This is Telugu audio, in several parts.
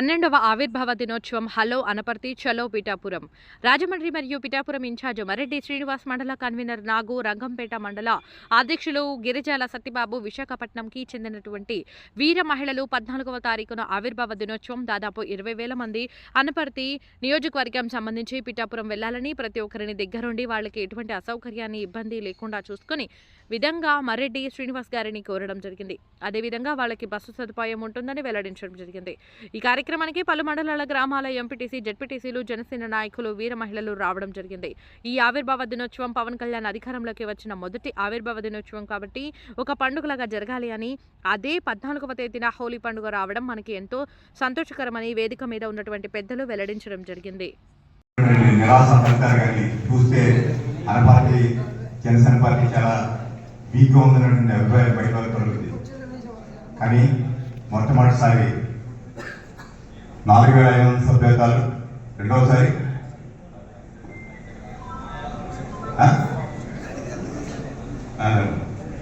పన్నెండవ ఆవిర్భావ దినోత్సవం హలో అనపర్తి చలో పిఠాపురం. రాజమండ్రి మరియు పిఠాపురం ఇన్ఛార్జ్ మరెడ్డి శ్రీనివాస్ మండల కన్వీనర్ నాగు రంగంపేట మండల అధ్యక్షులు గిరిజాల సత్యబాబు విశాఖపట్నంకి చెందినటువంటి వీర మహిళలు పద్నాలుగవ తారీఖున ఆవిర్భావ దినోత్సవం దాదాపు ఇరవై వేల మంది అనపర్తి నియోజకవర్గం సంబంధించి పిఠాపురం వెళ్ళాలని ప్రతి ఒక్కరిని దగ్గరుండి వాళ్ళకి ఎటువంటి అసౌకర్యాన్ని ఇబ్బంది లేకుండా చూసుకుని విధంగా మరెడ్డి శ్రీనివాస్ గారిని కోరడం జరిగింది. అదేవిధంగా వాళ్ళకి బస్సు సదుపాయం ఉంటుందని వెల్లడించడం జరిగింది. ఈ కార్యక్రమం కార్యక్రమానికి పలు మండలాల గ్రామాల ఎంపీటీసీ జడ్పీటీసీలు జనసేన నాయకులు వీర మహిళలు రావడం జరిగింది. ఈ ఆవిర్భావ దినోత్సవం పవన్ కళ్యాణ్ అధికారంలోకి వచ్చిన మొదటి ఆవిర్భావ దినోత్సవం కాబట్టి ఒక పండుగలాగా జరగాలి అని అదే పద్నాలుగవ తేదీన హోలీ పండుగ రావడం మనకి ఎంతో సంతోషకరమని వేదిక మీద ఉన్నటువంటి పెద్దలు వెల్లడించడం జరిగింది. చూస్తే జనసేన పార్టీ చాలా వీక్గా ఉందన్నటువంటి అభిప్రాయం బయట కానీ మొట్టమొదటిసారి నాలుగు వేల ఐదు వందల సభ్యతాలు రెండవసారి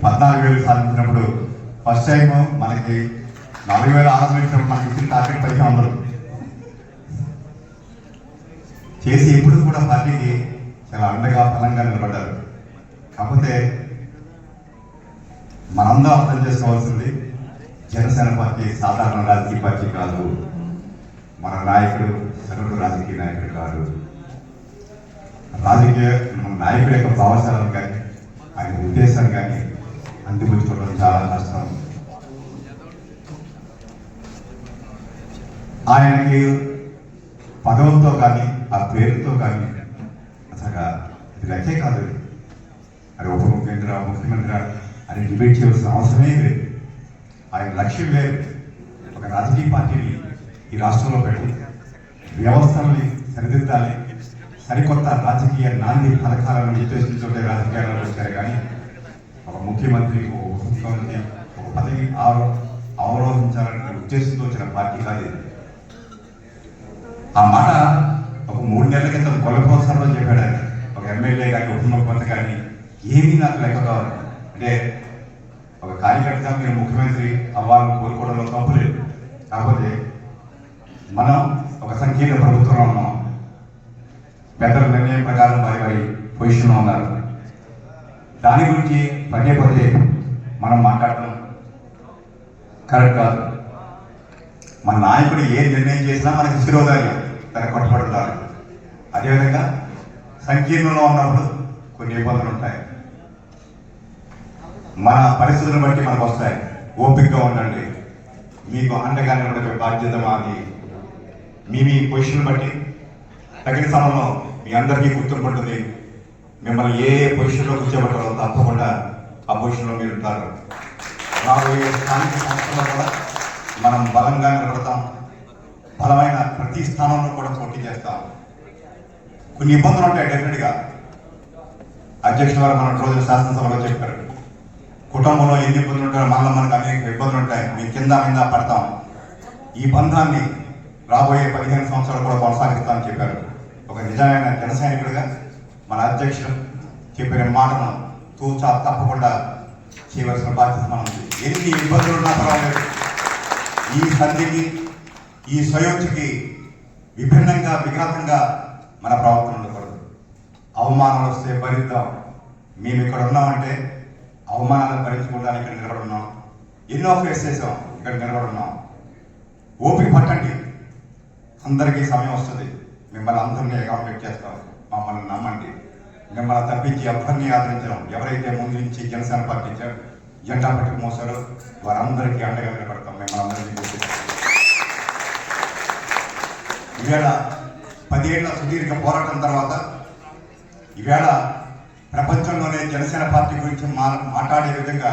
పద్నాలుగు వేలు సాధించినప్పుడు ఫస్ట్ టైం మనకి నాలుగు వేల ఆరు వందలు ఇచ్చినప్పుడు మనకి ఇచ్చిన టార్గెట్ పదిహేను వందలు చేసి ఎప్పుడు కూడా పార్టీకి చాలా అండగా బలంగా నిలబడ్డారు. కాకపోతే మనందరం అర్థం చేసుకోవాల్సింది జనసేన పార్టీ సాధారణ రాజకీయ పార్టీ కాదు. మన నాయకుడు సగటు రాజకీయ నాయకుడు కాదు రాజకీయ మన నాయకుడి యొక్క భావశాలను కానీ ఆయన ఉద్దేశాన్ని కానీ అందిపుచ్చుకోవడం చాలా కష్టం. ఆయనకి పదవులతో కానీ ఆ పేరుతో కానీ అసలు ఇది లెక్కే కాదు. అది ఉప ముఖ్యమంత్రి ముఖ్యమంత్రి అని డిబేట్ చేయాల్సిన అవసరమే లేదు. ఆయన లక్ష్యం లేదు ఒక రాజకీయ పార్టీని ఈ రాష్ట్రంలో పెట్టి వ్యవస్థల్ని సరిదిద్దాలి సరికొత్త రాజకీయ నాంది పథకాలను ఉద్దేశించుకుంటే రాజకీయాలను వచ్చారు కానీ ఒక ముఖ్యమంత్రి ఒక ముఖ్యమంత్రి ఒక పదవి ఆరో అవరోధించాలనే ఉద్దేశంతో వచ్చిన పార్టీ కాదు ఆ మాట ఒక మూడు నెలల క్రితం కొలపోసరంలో చెప్పాడు ఆయన. ఒక ఎమ్మెల్యే కానీ ఉప ముఖ్యమంత్రి కానీ ఏమీ నాకు లెక్క కావాలి అంటే ఒక కార్యకర్త మీరు ముఖ్యమంత్రి అవ్వాలని కోరుకోవడంలో తప్పు లేదు. కాకపోతే మనం ఒక సంకీర్ణ ప్రభుత్వంలో ఉన్నాం పెద్దల నిర్ణయం ప్రకారం వారి వారి పొజిషన్లో ఉన్నారు. దాని గురించి పదే పదే మనం మాట్లాడటం కరెక్ట్ కాదు. మన నాయకుడు ఏ నిర్ణయం చేసినా మనకి శిరోధార్యం తన కట్టుబడుతారు అదేవిధంగా సంకీర్ణంలో ఉన్నప్పుడు కొన్ని ఇబ్బందులు ఉంటాయి. మన పరిస్థితులను బట్టి మనకు వస్తాయి. ఓపికగా ఉండండి. మీకు అండగా నిలబడే బాధ్యత మాది. మీ మీ పొజిషన్ బట్టి తగిన సమయంలో మీ అందరికీ గుర్తింపు ఉంటుంది. మిమ్మల్ని ఏ పొజిషన్లో కూర్చోబెట్టాలో తప్పకుండా ఆ పొజిషన్లో మీరు ఉంటారు. రాబోయే స్థానిక సంస్థల్లో కూడా మనం బలంగా నిలబడతాం. బలమైన ప్రతి స్థానంలో కూడా పోటీ చేస్తాం. కొన్ని ఇబ్బందులు ఉంటాయి డెఫినెట్గా అధ్యక్షుల వారు మన రోజు శాసనసభలో చెప్పారు. కుటుంబంలో ఎన్ని ఇబ్బందులు ఉంటాయో మనలో మనకు అనేక ఇబ్బందులు ఉంటాయి. మేము కింద మీద పడతాం. ఈ బంధాన్ని రాబోయే పదిహేను సంవత్సరాలు కూడా కొనసాగిస్తామని చెప్పారు ఒక నిజమైన జన సైనికుడిగా మన అధ్యక్షుడు చెప్పిన మాటను తూచా తప్పకుండా చేయవలసిన బాధ్యత మనం ఉంది. ఎన్ని ఇబ్బందులు ఉన్నా పర్వాలేదు. ఈ సంధికి ఈ స్వయోచ్ఛకి విభిన్నంగా విఘాతంగా మన ప్రవర్తన ఉండకూడదు. అవమానాలు వస్తే భరిద్దాం. మేము ఇక్కడ ఉన్నామంటే అవమానాలు భరించుకోవడానికి ఇక్కడ నిలబడున్నాం ఎన్నో ఫేస్ చేసాం ఇక్కడ నిలబడున్నాం ఓపిక పట్టండి. అందరికీ సమయం వస్తుంది. మిమ్మల్ని అందరినీ అకామిడేట్ చేస్తాం. మమ్మల్ని నమ్మండి. మిమ్మల్ని తప్పించి ఎవరిని ఆదరించడం ఎవరైతే ముందు నుంచి జనసేన పార్టీ జెండా పట్టుకు మోసారో వారందరికీ అండగా నిలబడతాం. మిమ్మల్ని అందరినీ ఈవేళ పదేళ్ళ సుదీర్ఘ పోరాటం తర్వాత ఈవేళ ప్రపంచంలోనే జనసేన పార్టీ గురించి మా మాట్లాడే విధంగా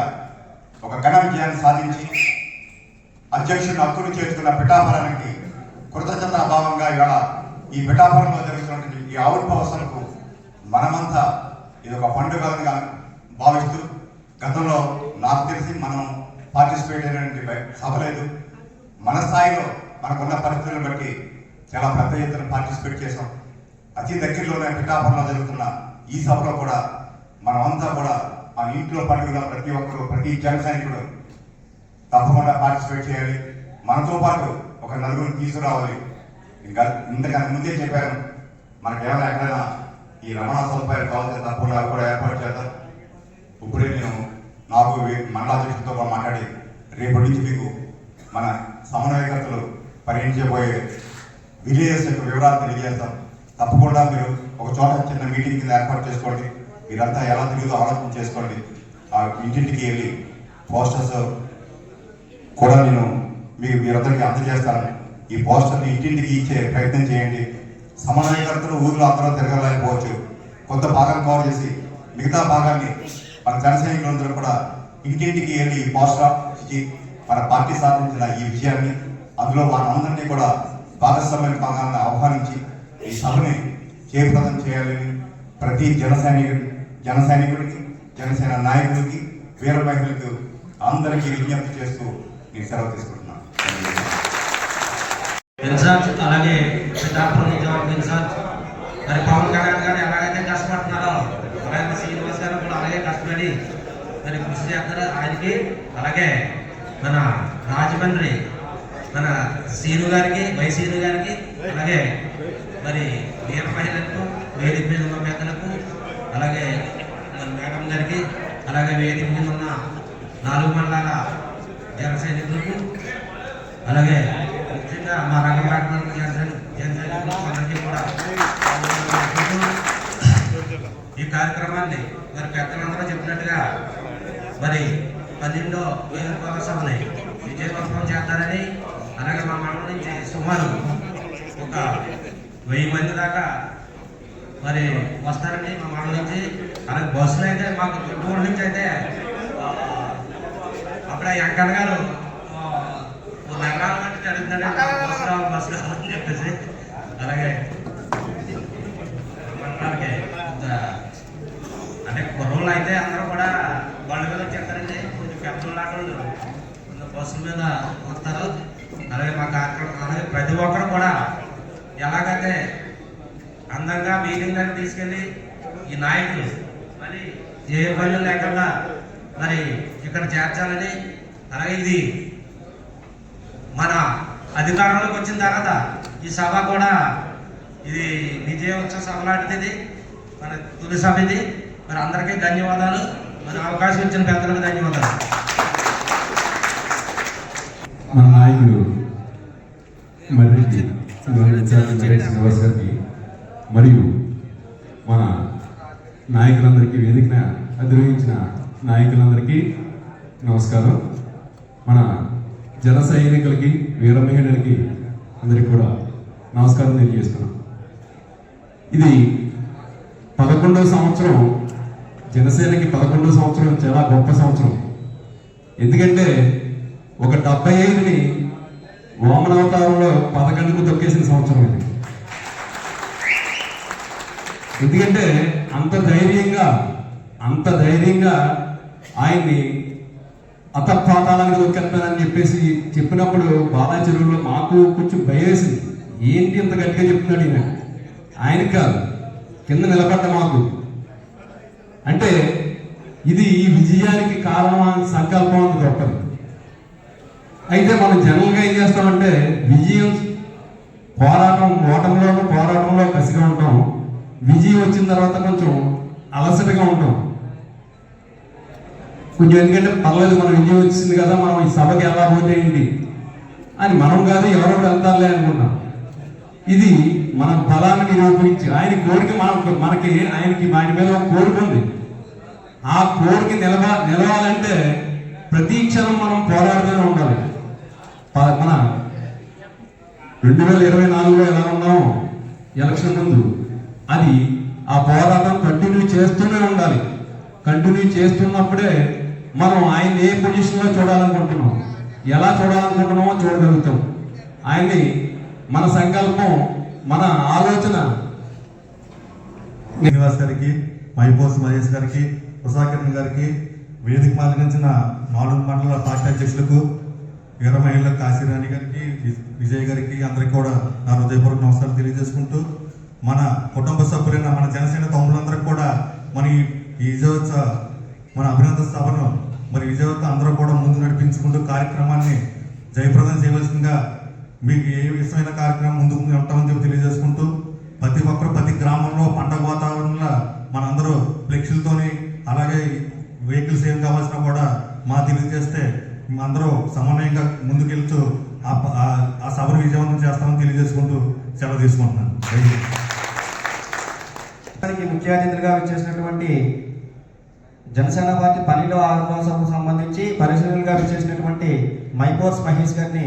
ఒక ఘన విజయాన్ని సాధించి అధ్యక్షుడు హక్కును చేర్చుకున్న పిఠాపురానికి కృతజ్ఞత భావంగా ఇవాళ ఈ పిఠాపురంలో జరుగుతున్నటువంటి ఈ ఆవిర్భావసలకు మనమంతా ఇది ఒక పండుగగా భావిస్తూ గతంలో నాకు తెలిసి మనం పార్టిసిపేట్ అయినటువంటి సభ లేదు. మన స్థాయిలో మనకున్న పరిస్థితులను బట్టి చాలా పెద్ద ఎత్తున పార్టిసిపేట్ చేసాం అతి దగ్గరలోనే పిఠాపురంలో జరుగుతున్న ఈ సభలో కూడా మనమంతా కూడా మన ఇంట్లో పండుగలో ప్రతి ఒక్కరు ప్రతి జన సైనికుడు తప్పకుండా పార్టిసిపేట్ చేయాలి. మనతో పాటు ఒక నలుగురిని తీసుకురావాలి. ఇంకా ఇంతకన్నా ముందే చెప్పాను మనకి ఏమైనా ఎక్కడైనా ఈ రమణ సదుపాయాలు కావాల్సిన చేద్దాం కూడా ఏర్పాటు చేద్దాం. ఇప్పుడే నేను నాకు వీ- మండలాధ్యక్షులతో కూడా మాట్లాడి రేపటి నుంచి మీకు మన సమన్వయకర్తలు పరిగణించబోయే విలేజెస్ యొక్క వివరాలు తెలియజేస్తాం. తప్పకుండా మీరు ఒక చోట చిన్న మీటింగ్ కింద ఏర్పాటు చేసుకోండి. మీరంతా ఎలా తిరుగుతూ ఆలోచన చేసుకోండి. ఆ ఇంటింటికి వెళ్ళి పోస్టర్స్ కూడా నేను మీ మీరందరికీ అందజేస్తారని ఈ పోస్టర్ని ఇంటింటికి ఇచ్చే ప్రయత్నం చేయండి. సమన్వయకర్తలు ఊర్లో అందరూ తిరగలేకపోవచ్చు. కొంత భాగం కవర్ చేసి మిగతా భాగాన్ని మన జనసైనికులందరూ కూడా ఇంటింటికి వెళ్ళి ఈ పోస్టర్ ఇచ్చి మన పార్టీ సాధించిన ఈ విజయాన్ని అందులో మనందరినీ కూడా భాగస్వామ్య భాగాన్ని ఆహ్వానించి ఈ సభని జయప్రదం చేయాలని ప్రతి జన సైనికుడి జన సైనికుడికి జనసేన నాయకుడికి వీర మహిళలకు అందరికీ విజ్ఞప్తి చేస్తూ నేను సెలవు తీసుకుంటున్నాను. ఇన్ఛార్జ్ అలాగే పిఠాపురం నిజాం ఇన్ఛార్జ్ మరి పవన్ కళ్యాణ్ గారు ఎలాగైతే కష్టపడుతున్నారో. అలాగే శ్రీనివాస్ గారు కూడా అలాగే కష్టపడి మరి కృషి చేస్తారు ఆయనకి అలాగే మన రాజమండ్రి మన సీను గారికి వై సీను గారికి అలాగే మరి వీర మహిళలకు వేదిక మీద ఉన్న పెద్దలకు అలాగే మన మేడం గారికి అలాగే వేదిక మీద ఉన్న నాలుగు మండలాల జన సైనికులకు అలాగే ముఖ్యంగా మా రంగపట్నం జనసేన జనసేన అందరికీ కూడా ఈ కార్యక్రమాన్ని మరి పెద్దలందరూ చెప్పినట్టుగా మరి పన్నెండో నియోజకవర్గ సభని విజయవంతం చేస్తారని అలాగే మా మండలం నుంచి సుమారు ఒక వెయ్యి మంది దాకా మరి వస్తారండి మా మండలం నుంచి. అలాగే బస్సులు అయితే మాకు గుంటూరు నుంచి అయితే అప్పుడు ఆ గారు ఆ, ఓ నగరాల మట్టి అడుగుతున్నాడు బస్సు రావాలి బస్సు రావాలని చెప్పేసి అలాగే మనకి కొంత అంటే కుర్రోళ్ళు అయితే అందరూ కూడా బండి మీద వచ్చేస్తారండి కొంచెం పెద్దలు లాంటి కొంత బస్సుల మీద వస్తారు అలాగే మా కార్యక్రమం అలాగే ప్రతి ఒక్కరు కూడా ఎలాగైతే అందంగా మీటింగ్ దగ్గర తీసుకెళ్ళి ఈ నాయకులు మరి ఏ పనులు లేకుండా మరి ఇక్కడ చేర్చాలని అలాగే ఇది మన అధికారంలోకి వచ్చిన తర్వాత ఈ సభ కూడా ఇది విజయోత్సవ సభ లాంటిది. మన తొలి సభ ఇది. మరి అందరికీ ధన్యవాదాలు. మరి అవకాశం ఇచ్చిన పెద్దలకు ధన్యవాదాలు. మన నాయకుడు మర్రికి శ్రీనివాస్ గారికి మరియు మన నాయకులందరికీ వేదికన అధిరోహించిన నాయకులందరికీ నమస్కారం. మన జన సైనికులకి వీర మహిళలకి అందరికీ కూడా నమస్కారం తెలియజేస్తున్నాం. ఇది పదకొండవ సంవత్సరం జనసేనకి పదకొండవ సంవత్సరం చాలా గొప్ప సంవత్సరం. ఎందుకంటే ఒక డెబ్బై ఐదుని వామనావతారంలో పదకొండుకు తొక్కేసిన సంవత్సరం ఇది. ఎందుకంటే అంత ధైర్యంగా అంత ధైర్యంగా ఆయన్ని అతపాతాలకు దొక్కేస్తానని చెప్పేసి చెప్పినప్పుడు బాలా చెరువులో మాకు కొంచెం భయవేసింది ఏంటి ఇంత గట్టిగా చెప్తున్నాడు ఈయన? ఆయన కాదు కింద నిలబడ్డ మాకు. అంటే ఇది ఈ విజయానికి కారణం సంకల్పం అంత గొప్పది అయితే మనం జనరల్గా ఏం చేస్తామంటే విజయం పోరాటం ఓటంలోనూ పోరాటంలో కసిగా ఉంటాం. విజయం వచ్చిన తర్వాత కొంచెం అలసటగా ఉంటాం. కొంచెం ఎందుకంటే పర్లేదు మనం విజయం వచ్చింది కదా మనం ఈ సభకి ఎలా పోతే ఏంటి? అని మనం కాదు ఎవరో వెళ్తారులే అనుకుంటాం. ఇది మన బలాన్ని నిరూపించి ఆయన కోరిక మనకు మనకి ఆయనకి ఆయన మీద ఒక కోరిక ఉంది. ఆ కోరిక నిలవ నిలవాలంటే ప్రతి క్షణం మనం పోరాడుతూనే ఉండాలి. ప- మన రెండు వేల ఇరవై నాలుగులో ఎలా ఉన్నామో ఎలక్షన్ ముందు అది ఆ పోరాటం కంటిన్యూ చేస్తూనే ఉండాలి. కంటిన్యూ చేస్తున్నప్పుడే మనం ఆయన ఏ పొజిషన్లో చూడాలనుకుంటున్నాం ఎలా చూడాలనుకుంటున్నామో చూడగలుగుతాం. ఆయన్ని మన సంకల్పం మన ఆలోచన. శ్రీనివాస్ గారికి మైపోస్ మహేష్ గారికి ఉషాకిరణ్ గారికి వేదిక మాదిరించిన నాలుగు మండల పార్టీ అధ్యక్షులకు వీరమహిళ కాశీరాణి గారికి విజయ్ గారికి అందరికి కూడా నా హృదయపూర్వక నమస్కారం తెలియజేసుకుంటూ మన కుటుంబ సభ్యులైన మన జనసేన తమ్ములందరికీ కూడా మన ఈ ఈ విజయోత్సవ మన అభినందన సభను మరి విజయోత్సవ అందరూ కూడా ముందు నడిపించుకుంటూ కార్యక్రమాన్ని జయప్రదం చేయవలసిందిగా మీకు ఏ విషయమైన కార్యక్రమం ముందుకు ఉంటామని చెప్పి తెలియజేసుకుంటూ ప్రతి ఒక్కరు ప్రతి గ్రామంలో పండగ వాతావరణంలో మనందరూ ఫ్లెక్సీలతోని అలాగే వెహికల్స్ ఏం కావాల్సినా కూడా మా తెలియజేస్తే అందరూ సమన్వయంగా ముందుకెళ్తూ ఆ సభను విజయవంతం చేస్తామని తెలియజేసుకుంటూ సెలవు తీసుకుంటున్నాను. దానికి ముఖ్య అతిథులుగా వచ్చేసినటువంటి జనసేన పార్టీ పన్నెండవ ఆవిర్భావ సభకు సంబంధించి పరిశీలనలుగా విచ్చేసినటువంటి మైపోర్స్ మహేష్ గారిని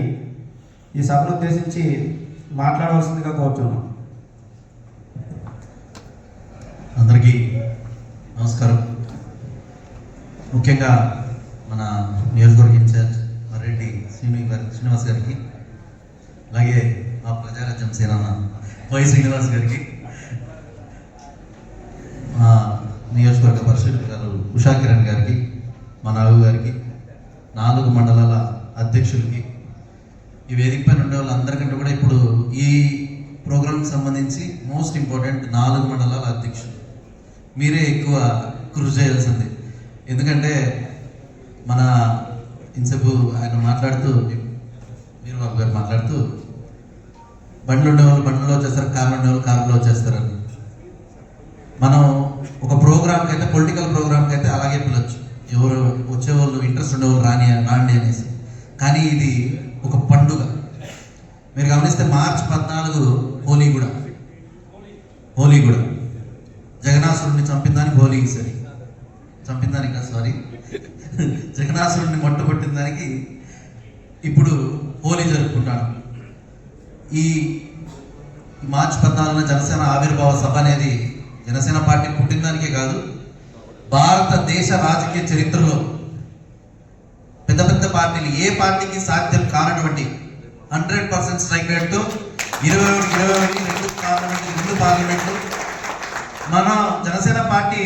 ఈ సభను ఉద్దేశించి మాట్లాడవలసిందిగా కోరుతున్నాం అందరికీ నమస్కారం. ముఖ్యంగా మన నియోజకవర్గ ఇన్ఛార్జ్ మర్రెడ్డి శ్రీని గారి శ్రీనివాస్ గారికి అలాగే మా ప్రజారాజ్యం సేనాన వై శ్రీనివాస్ గారికి మా నియోజకవర్గ పరిశీలకులు ఉషా కిరణ్ గారికి మా నాగు గారికి నాలుగు మండలాల అధ్యక్షులకి ఈ వేదిక పైన ఉండే వాళ్ళందరికంటే కూడా ఇప్పుడు ఈ ప్రోగ్రాంకి సంబంధించి మోస్ట్ ఇంపార్టెంట్ నాలుగు మండలాల అధ్యక్షులు. మీరే ఎక్కువ కృషి చేయాల్సింది. ఎందుకంటే మన ఇంతసేపు ఆయన మాట్లాడుతూ మీరు బాబు గారు మాట్లాడుతూ బండ్లు ఉండేవాళ్ళు బండ్లలో వచ్చేస్తారు కార్లు ఉండేవాళ్ళు కార్లో వచ్చేస్తారని. మనం ఒక ప్రోగ్రామ్కి అయితే పొలిటికల్ ప్రోగ్రామ్కి అయితే అలాగే పిలవచ్చు ఎవరు వచ్చేవాళ్ళు ఇంట్రెస్ట్ ఉండేవాళ్ళు రాని రాండి అనేసి. కానీ ఇది ఒక పండుగ. మీరు గమనిస్తే మార్చి పద్నాలుగు హోలీ కూడా హోలీ కూడా జగనాసురుడిని చంపిన దానికి హోలీ సరి చంపిన దానికి సారీ జగనాసురుడిని మొట్టగొట్టిన దానికి ఇప్పుడు హోలీ జరుపుకుంటాను ఈ మార్చి పద్నాలుగున జనసేన ఆవిర్భావ సభ అనేది జనసేన పార్టీ పుట్టిన దానికే కాదు భారతదేశ రాజకీయ చరిత్రలో పెద్ద పెద్ద పార్టీలు ఏ పార్టీకి సాధ్యం కానటువంటి హండ్రెడ్ పర్సెంట్ స్ట్రైక్ రేట్తో ఇరవై ఒకటి ఇరవై ఒకటి రెండు పార్లమెంట్ రెండు పార్లమెంట్లు. మన Janasena party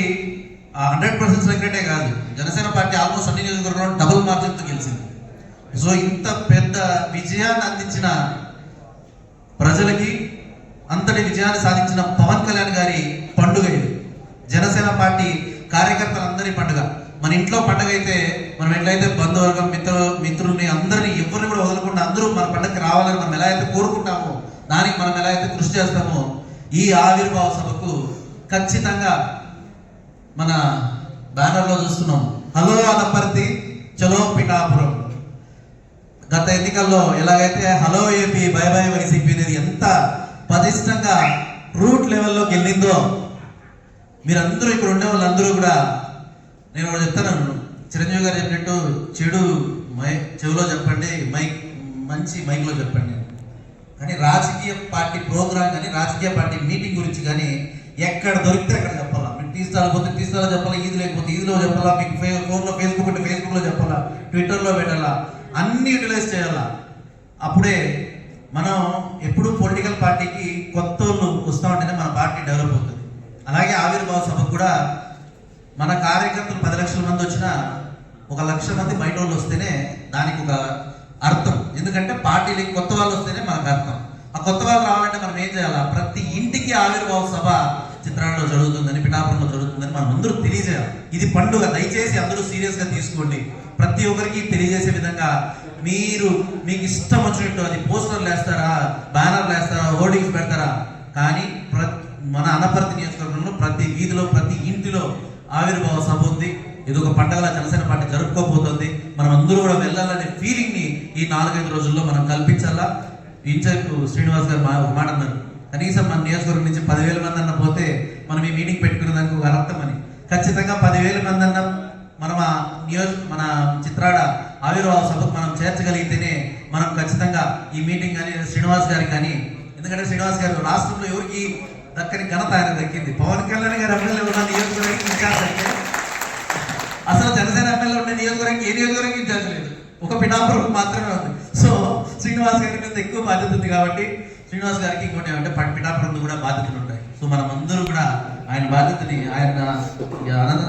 hundred percent strike రేటే కాదు. జనసేన పార్టీ ఆల్మోస్ట్ అన్ని నియోజకవర్గంలో డబుల్ మార్జిన్తో గెలిచింది. సో ఇంత పెద్ద విజయాన్ని అందించిన ప్రజలకి అంతటి విజయాన్ని సాధించిన పవన్ కళ్యాణ్ గారి పండుగ ఇది. జనసేన పార్టీ కార్యకర్తలందరి పండుగ. మన ఇంట్లో పండుగ అయితే మనం ఎట్లయితే బంధువర్గం మిత్రు మిత్రుల్ని అందరినీ ఎవరిని కూడా వదలకుండా అందరూ మన పండుగకి రావాలని మనం ఎలా అయితే కోరుకుంటామో దానికి మనం ఎలా అయితే కృషి చేస్తామో ఈ ఆవిర్భావ సభకు ఖచ్చితంగా మన బ్యానర్లో చూస్తున్నాం. హలో అనపర్తి చలో పిఠాపురం. గత ఎన్నికల్లో ఎలాగైతే hello AP bye bye YCP అనేది ఎంత పదిష్టంగా రూట్ లెవెల్లోకి వెళ్ళిందో మీరందరూ ఇక్కడ ఉండే వాళ్ళందరూ కూడా నేను ఒకటి చెప్తాను. చిరంజీవి గారు చెప్పినట్టు చెడు మై చెవిలో చెప్పండి మైక్ మంచి మైక్లో చెప్పండి. కానీ రాజకీయ పార్టీ ప్రోగ్రామ్ కానీ రాజకీయ పార్టీ మీటింగ్ గురించి కానీ ఎక్కడ దొరికితే అక్కడ చెప్పాలా? మీరు టీ స్టాల్ పోతే చెప్పాలా? ఈది లేకపోతే ఈదిలో చెప్పాలా? మీకు ఫే ఫోన్లో ఫేస్బుక్ ఉంటే ఫేస్బుక్లో చెప్పాలా? ట్విట్టర్లో పెట్టాలా? అన్ని యూటిలైజ్ చేయాలా? అప్పుడే మనం ఎప్పుడు పొలిటికల్ పార్టీకి కొత్త వాళ్ళు వస్తూ ఉంటేనే మన పార్టీ డెవలప్ అవుతుంది. అలాగే ఆవిర్భావ సభకు కూడా మన కార్యకర్తలు పది లక్షల మంది వచ్చినా ఒక లక్ష మంది బయట వాళ్ళు వస్తేనే దానికి ఒక అర్థం. ఎందుకంటే పార్టీలకి కొత్త వాళ్ళు వస్తేనే మనకు అర్థం. ఆ కొత్త వాళ్ళు రావాలంటే మనం ఏం చేయాలా? ప్రతి ఇంటికి ఆవిర్భావ సభ చిత్రాల్లో జరుగుతుందని పిఠాపురంలో జరుగుతుందని మనం అందరూ తెలియజేయాలి. ఇది పండుగ. దయచేసి అందరూ సీరియస్గా తీసుకోండి. ప్రతి ఒక్కరికి తెలియజేసే విధంగా మీరు మీకు ఇష్టం వచ్చినట్టు అది పోస్టర్లు వేస్తారా బ్యానర్లు వేస్తారా హోర్డింగ్స్ పెడతారా? కానీ ప్ర మన అనపర్తి నియోజకవర్గంలో ప్రతి వీధిలో ప్రతి ఇంటిలో ఆవిర్భావ సభ ఉంది. ఇది ఒక పండగల జనసేన పార్టీ జరుపుకోబోతుంది. మనం అందరూ కూడా వెళ్ళాలనే ఫీలింగ్ని ఈ నాలుగైదు రోజుల్లో మనం కల్పించాలా? ఇంచకు శ్రీనివాస్ గారు మా- ఒక మాట అన్నారు. కనీసం మన నియోజకవర్గం నుంచి పదివేల మంది అన్న పోతే మనం ఈ మీటింగ్ పెట్టుకునే దానికి ఒక అర్థం అని. ఖచ్చితంగా పదివేల మంది అన్న మనం ఆ నియోజ మన చిత్రాడ ఆవిర్భావ సభకు మనం చేర్చగలిగితేనే మనం ఖచ్చితంగా ఈ మీటింగ్ కానీ శ్రీనివాస్ గారికి కానీ ఎందుకంటే శ్రీనివాస్ గారు రాష్ట్రంలో ఎవరికి దక్కని ఘనత ఆయన దక్కింది. పవన్ కళ్యాణ్ గారు ఎమ్మెల్యే ఉన్న నియోజకవర్గానికి ఇన్ఛార్జ్ అయితే అసలు జనసేన ఎమ్మెల్యే ఉండే నియోజకవర్గానికి ఏ నియోజకవర్గం ఇన్ఛార్జ్ లేదు. ఒక పిఠాపురం మాత్రమే ఉంది. సో శ్రీనివాస్ గారి మీద ఎక్కువ బాధ్యత ఉంది కాబట్టి శ్రీనివాస్ గారికి ఇంకోటి ఏమంటే పిఠాపురం కూడా బాధ్యతలు ఉంటాయి. సో మనం అందరూ కూడా ఆయన బాధ్యతని ఆయన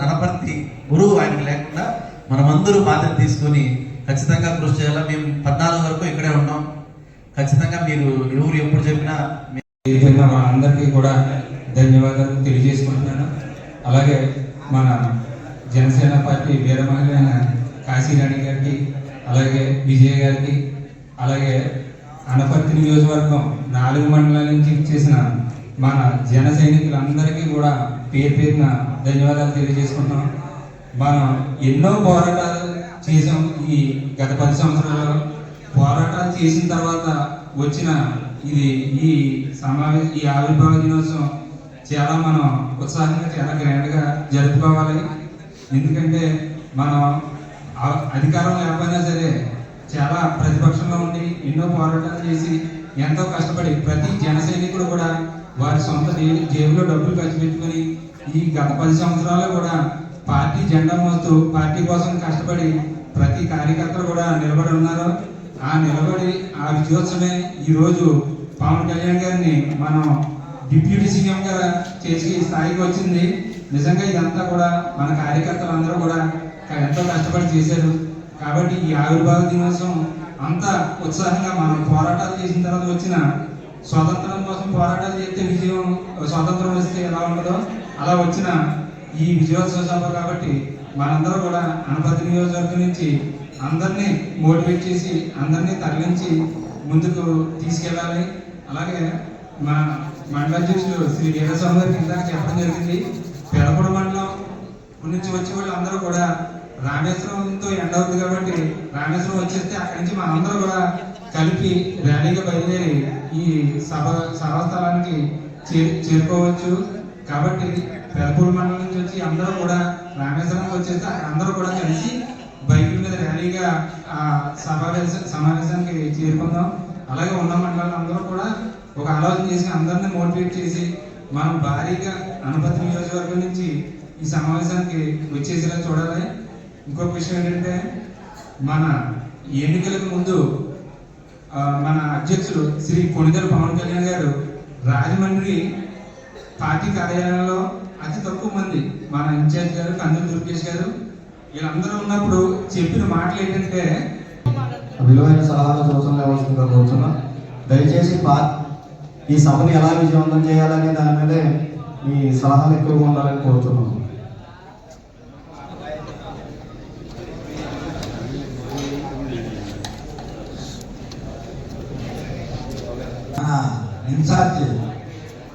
అనపర్తి గురువు ఆయనకి లేకుండా మనమందరూ బాధ్యత తీసుకొని ఖచ్చితంగా కృషి చేయాలా? మేము పద్నాలుగు వరకు ఇక్కడే ఉన్నాం. ఖచ్చితంగా మీరు ఎవరు ఎప్పుడు చెప్పినా విధంగా మా అందరికీ కూడా ధన్యవాదాలు తెలియజేసుకుంటున్నాను. అలాగే మన జనసేన పార్టీ వీరమహిళైన కాశీరాణి గారికి అలాగే విజయ్ గారికి అలాగే అనపర్తి నియోజకవర్గం నాలుగు మండలాల నుంచి చేసిన మన జన సైనికులందరికీ కూడా పేరు పేరున ధన్యవాదాలు తెలియజేసుకుంటున్నాం. మనం ఎన్నో పోరాటాలు చేసాం ఈ గత పది సంవత్సరాలలో. పోరాటాలు చేసిన తర్వాత వచ్చిన ఇది ఈ సమావేశ ఈ ఆవిర్భావ దినోత్సవం చాలా మనం ఉత్సాహంగా చాలా గ్రాండ్గా జరుపుకోవాలి. ఎందుకంటే మనం అధికారం లేకపోయినా సరే చాలా ప్రతిపక్షంలో ఉండి ఎన్నో పోరాటాలు చేసి ఎంతో కష్టపడి ప్రతి జన సైనికుడు కూడా వారి సొంత జేబులో డబ్బులు ఖర్చు పెట్టుకుని ఈ గత పది సంవత్సరాలు కూడా పార్టీ జెండా మోస్తూ పార్టీ కోసం కష్టపడి ప్రతి కార్యకర్తలు కూడా నిలబడి ఉన్నారు. ఆ నిలబడి ఆ విజయోత్సవమే ఈరోజు పవన్ కళ్యాణ్ గారిని మనం డిప్యూటీ సీఎం గా చేసి స్థాయికి వచ్చింది. నిజంగా ఇదంతా కూడా మన కార్యకర్తలు అందరూ కూడా ఎంతో కష్టపడి చేశారు. కాబట్టి ఈ ఆవిర్భావ దినోత్సవం అంత ఉత్సాహంగా మనం పోరాటాలు చేసిన తర్వాత వచ్చిన స్వాతంత్రం పోరాటాలు చేస్తే విజయం స్వాతంత్రం వస్తే ఎలా ఉంటుందో అలా వచ్చిన ఈ విజయోత్సవ సభ కాబట్టి మనందరూ కూడా అనపతి నియోజకవర్గం నుంచి అందరినీ మోటివేట్ చేసి అందరినీ తరలించి ముందుకు తీసుకెళ్ళాలి. అలాగే మా మండల అధ్యక్షులు శ్రీ వీరస్వామి గారికి ఇందాక చెప్పడం జరిగింది. పెదపూడి మండలం నుంచి వచ్చే వాళ్ళు అందరూ కూడా రామేశ్వరంతో ఎండ్ అవుతుంది కాబట్టి రామేశ్వరం వచ్చేస్తే అక్కడి నుంచి మనందరూ కూడా కలిపి ర్యాలీగా బయలుదేరి ఈ సభ సభాస్థలానికి చేరుకోవచ్చు. కాబట్టి పెదపూడి మండలం నుంచి వచ్చి అందరూ కూడా రామేశ్వరం వచ్చేస్తే అందరూ కూడా కలిసి బైక్ మీద ర్యాలీగా ఆ సమావేశ సమావేశానికి చేరుకుందాం. అలాగే ఉన్న మండలాలు అందరూ కూడా ఒక ఆలోచన చేసి అందరిని మోటివేట్ చేసి మనం భారీగా అనుపతి నియోజకవర్గం నుంచి ఈ సమావేశానికి వచ్చేసేలా చూడాలి. ఇంకొక విషయం ఏంటంటే మన ఎన్నికలకు ముందు మన అధ్యక్షులు శ్రీ కొణిదల పవన్ కళ్యాణ్ గారు రాజమండ్రి పార్టీ కార్యాలయంలో అతి తక్కువ మంది మన ఇన్ఛార్జ్ గారు కందులు దుర్గేష్ గారు వీళ్ళందరూ ఉన్నప్పుడు చెప్పిన మాటలు ఏంటంటే విలువైన సలహాలు సూచనలు ఇవ్వాల్సిందిగా కోరుతున్నాం దయచేసి పా ఈ సభను ఎలా విజయవంతం చేయాలనే దాని మీదే మీ సలహాలు ఎక్కువగా ఉండాలని కోరుతున్నాం మన ఇన్ఛార్జ్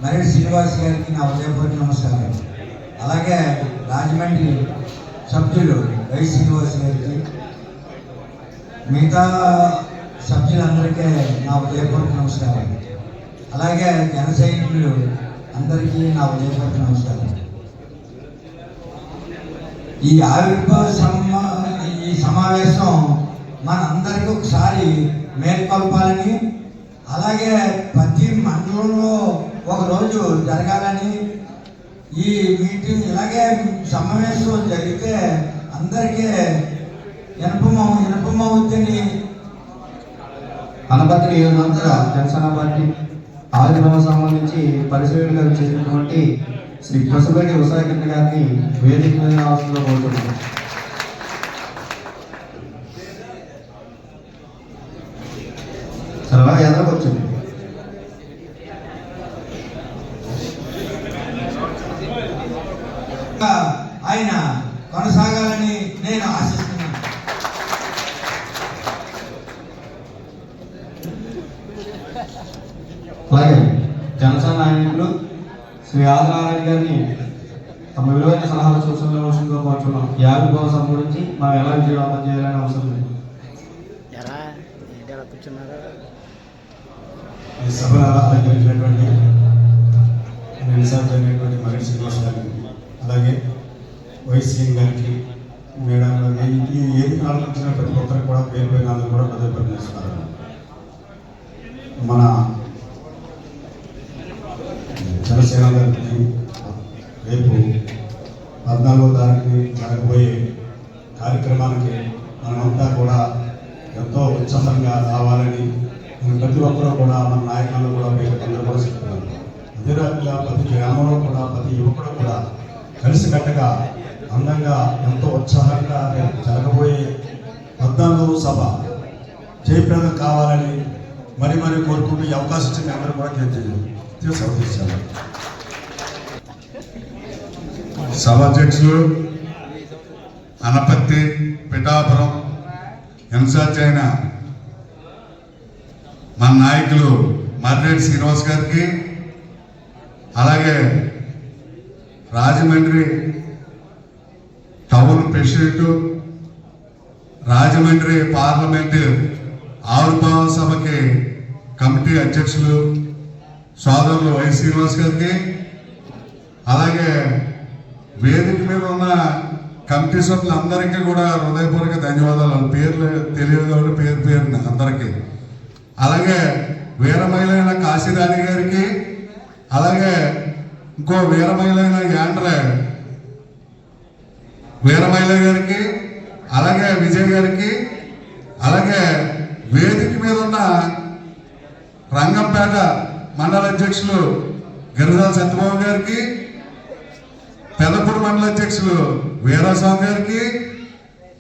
మర్రి శ్రీనివాస్ గారికి నా ఉదయపూర్తి నమస్కారం అలాగే రాజమండ్రి సభ్యులు వై శ్రీనివాస్ గారికి మిగతా సభ్యులందరికీ నా ఉదయపూర్తి నమస్కారం అలాగే జన సైనికులు అందరికీ నా ఉదయపూర్తి నమస్కారం ఈ ఆవిర్భావ సమ ఈ సమావేశం మనందరికీ ఒకసారి మేల్కొల్పాలని అలాగే ప్రతి మండలంలో ఒక రోజు జరగాలని ఈ మీటింగ్ ఇలాగే సమావేశం జరిగితే అందరికీ ఇనపమవు ఇనపమవుద్దని అనపత్రి నియోజకవర్గ జనసేన పార్టీ ఆవిర్భావం సంబంధించి పరిశీలనగా చేసినటువంటి శ్రీ పసుపేటి ఉషాకిరణ్ గారిని వేదిక మీద రావాల్సిందిగా కోరుతున్నాను ఆయన కొనసాగాలని నేను ఆశిస్తున్నాను. అలాగే జనసేన నాయకులు శ్రీ ఆదినారాయణ గారిని తమ విలువైన సలహాలు సూచనలు అవసరంగా కోరుతున్నాం ఆవిర్భావ సభ గురించి మనం ఎలా విజయవంతం చేయాలని అవసరం లేదు. ఈ సభను అలంకరించినటువంటి ఇన్ఛార్జ్ అయినటువంటి మరణి శ్రీనివాస్ గారికి అలాగే వైసీఎం గారికి మేడం ఏది ఆలోచించిన ప్రతి ఒక్కరికి కూడా పేరు పేరు అందరూ కూడా పదే చేస్తున్నారు మన జనసేన గారికి రేపు పద్నాలుగో తారీఖు జరగబోయే కార్యక్రమానికి మనమంతా కూడా ఎంతో ఉత్సాహంగా రావాలని మన ప్రతి ఒక్కరూ కూడా మన నాయకులు కూడా పేరు అందరూ కూడా చెప్తున్నారు అదే రకంగా ప్రతి గ్రామంలో కూడా ప్రతి యువకుడు కూడా కలిసికట్టుగా అందంగా ఎంతో ఉత్సాహంగా రేపు జరగబోయే పద్నాలుగవ సభ జయప్రదం కావాలని మరి మరి కోరుకుంటూ ఈ అవకాశం ఇచ్చిన అందరూ సభాధ్యక్షులు అనపత్తి పిఠాపురం హింసాచైన మన నాయకులు మర్రెడ్డి శ్రీనివాస్ గారికి అలాగే Rajahmundry town president Rajahmundry parliament ఆవిర్భావ సభకి కమిటీ అధ్యక్షులు సోదరులు వై శ్రీనివాస్ గారికి అలాగే వేదిక మీద ఉన్న కమిటీ సభ్యులందరికీ కూడా హృదయపూర్వక ధన్యవాదాలు. వాళ్ళ పేర్లు తెలియదు కాబట్టి పేరు పేరున అందరికీ. అలాగే వీరమహిళైన కాశీరాణి గారికి అలాగే ఇంకో వీరమహిళైన యాండ్రే వీరమహిళ గారికి అలాగే విజయ్ గారికి అలాగే వేదిక మీద ఉన్న రంగంపేట అధ్యక్షులు గిరిజాల సత్యబాబు గారికి పెదపూడి మండల అధ్యక్షులు వీరాస్వామి గారికి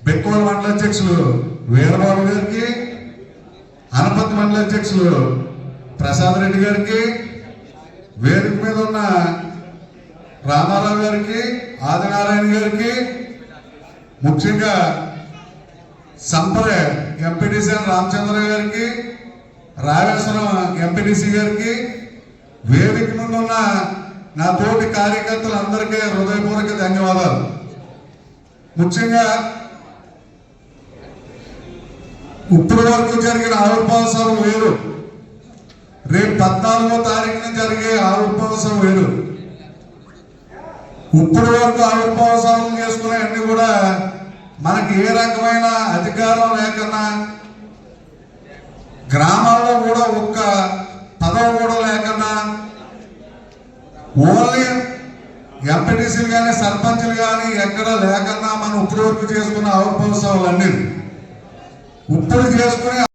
బెక్కోల మండల అధ్యక్షులు వీరబాబు గారికి అనపతి మండల అధ్యక్షులు ప్రసాద్ రెడ్డి గారికి వేదిక మీద ఉన్న రామారావు గారికి ఆదినారాయణ గారికి ముఖ్యంగా సంపరే ఎంపీటీసీ రామచంద్ర గారికి రావేశ్వరం ఎంపీటీసీ గారికి వేదిక ముందున్న నా తోటి కార్యకర్తలందరికీ హృదయపూర్వక ధన్యవాదాలు. ముఖ్యంగా ఇప్పటి వరకు జరిగిన ఆవిర్భావ సభ వేరు. రేపు పద్నాలుగో తారీఖున జరిగే ఆవిర్భావ సభ వేరు. ఇప్పటి వరకు ఆవిర్భావ సభలు చేసుకునే అన్ని కూడా మనకి ఏ రకమైన అధికారం లేకన్నా గ్రామాల్లో కూడా ఒక్క పదవి కూడా లేకన్నా ఓన్లీ ఎంపీటీసీలు కానీ సర్పంచ్లు కానీ ఎక్కడ లేకన్నా మనం ఇప్పటి వరకు చేసుకున్న ఆవిర్భావ సభలు అన్ని ఇప్పుడు చేసుకునే